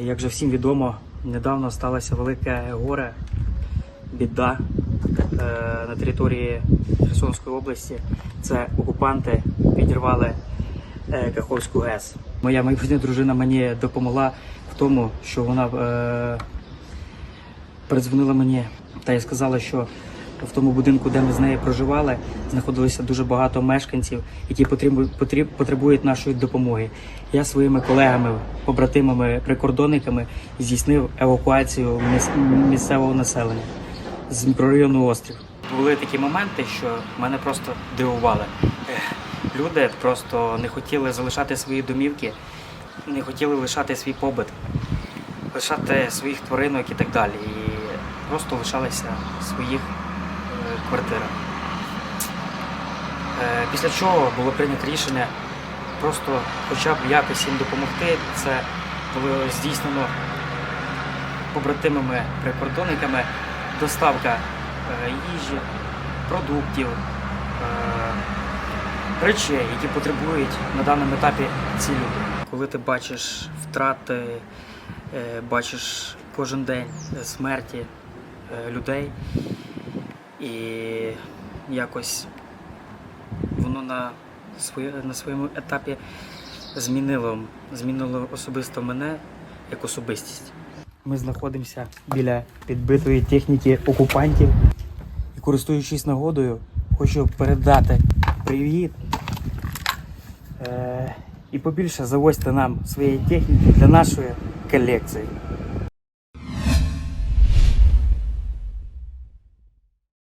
Як же всім відомо, недавно сталося велике горе, біда е, на території Херсонської області. Це окупанти підірвали е, Каховську ГЕС. Моя майбутня дружина мені допомогла в тому, що вона е, передзвонила мені та й сказала, що в тому будинку, де ми з нею проживали, знаходилося дуже багато мешканців, які потребують нашої допомоги. Я своїми колегами, побратимами, прикордонниками здійснив евакуацію місцевого населення з мікрорайону Острів. Були такі моменти, що мене просто дивували. Люди просто не хотіли залишати свої домівки, не хотіли лишати свій побит, лишати своїх тваринок і так далі. І просто лишалися своїх квартирах. Е, Після чого було прийнято рішення просто хоча б якось їм допомогти. Це було здійснено побратимами прикордонниками доставка е, їжі, продуктів, е, речей, які потребують на даному етапі ці люди. Коли ти бачиш втрати, бачиш кожен день смерті людей, і якось воно на, на своєму етапі змінило, змінило особисто мене як особистість. Ми знаходимося біля підбитої техніки окупантів і, користуючись нагодою, хочу передати привіт. Е, і побільше завозьте нам своєї техніки для нашої колекції.